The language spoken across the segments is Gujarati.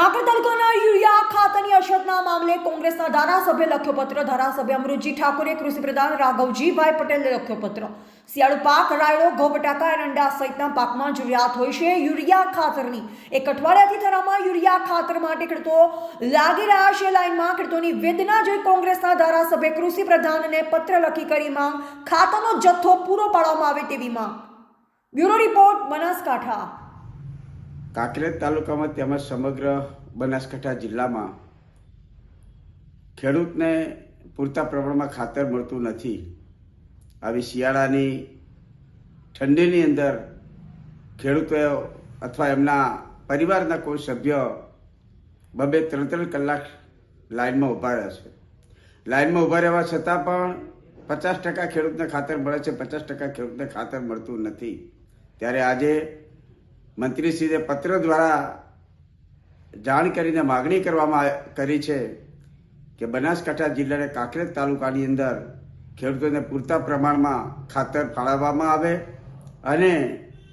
કાંકર તાલુકાના યુરિયા ખાતરની અછતના મામલે કોંગ્રેસના ધારાસભ્ય લખ્યો પત્ર ધારાસભ્ય અમૃતજી ઠાકોરે કૃષિપ્રધાન રાઘવજીભાઈ પટેલે લખ્યો પત્ર શિયાળુ પાક, રાયડો ઘઉં બટાકા એરંડા સહિતના પાકમાં જરૂરિયાત હોય છે યુરિયા ખાતરની. એક અઠવાડિયાથી થરામાં યુરિયા ખાતર માટે ખેડૂતો લાગી રહ્યા છે. લાઈનમાં ખેડૂતોની વેદના જોઈ કોંગ્રેસના ધારાસભ્ય કૃષિ પ્રધાનને પત્ર લખી કરી માંગ. ખાતરનો જથ્થો પૂરો પાડવામાં આવે તેવી માંગ. Bureau report Banaskantha. કાંકરેજ તાલુકામાં તેમજ સમગ્ર બનાસકાંઠા જિલ્લામાં ખેડૂતને પૂરતા પ્રમાણમાં ખાતર મળતું નથી. આવી શિયાળાની ઠંડીની અંદર ખેડૂતો અથવા એમના પરિવારના કોઈ સભ્ય બબે ત્રણ ત્રણ કલાક લાઇનમાં ઊભા રહે છે. લાઇનમાં ઊભા રહેવા છતાં પણ પચાસ ટકા ખેડૂતને ખાતર મળે છે, પચાસ ટકા ખેડૂતને ખાતર મળતું નથી. ત્યારે આજે મંત્રીશ્રીને પત્ર દ્વારા જાણ કરીને માગણી કરવામાં કરી છે કે બનાસકાંઠા જિલ્લાના કાંકરેજ તાલુકાની અંદર ખેડૂતોને પૂરતા પ્રમાણમાં ખાતર ફાળવવામાં આવે અને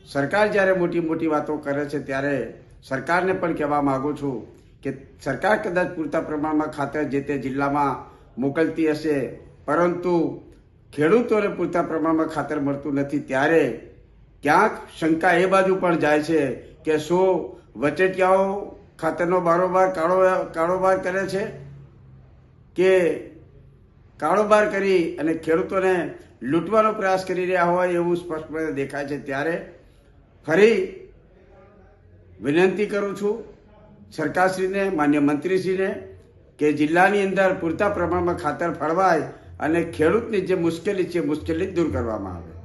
સરકાર જ્યારે મોટી મોટી વાતો કરે છે ત્યારે સરકારને પણ કહેવા માગું છું કે સરકાર કદાચ પૂરતા પ્રમાણમાં ખાતર જે તે જિલ્લામાં મોકલતી હશે, પરંતુ ખેડૂતોને પૂરતા પ્રમાણમાં ખાતર મળતું નથી, ત્યારે ક્યાંક શંકા એ બાજુ પણ જાય છે કે શું વચેટિયાઓ ખાતરનો બારોબાર કાળો કારોબાર કરે છે? કે કારોબાર કરી અને ખેડૂતોને લૂંટવાનો પ્રયાસ કરી રહ્યા હોય એવું સ્પષ્ટપણે દેખાય છે ત્યારે ફરી વિનંતી કરું છું સરકારશ્રીને, માન્ય મંત્રીશ્રીને કે જિલ્લાની અંદર પૂરતા પ્રમાણમાં ખાતર ફળવાય અને ખેડૂતની જે મુશ્કેલી છે, મુશ્કેલી દૂર કરવામાં આવે.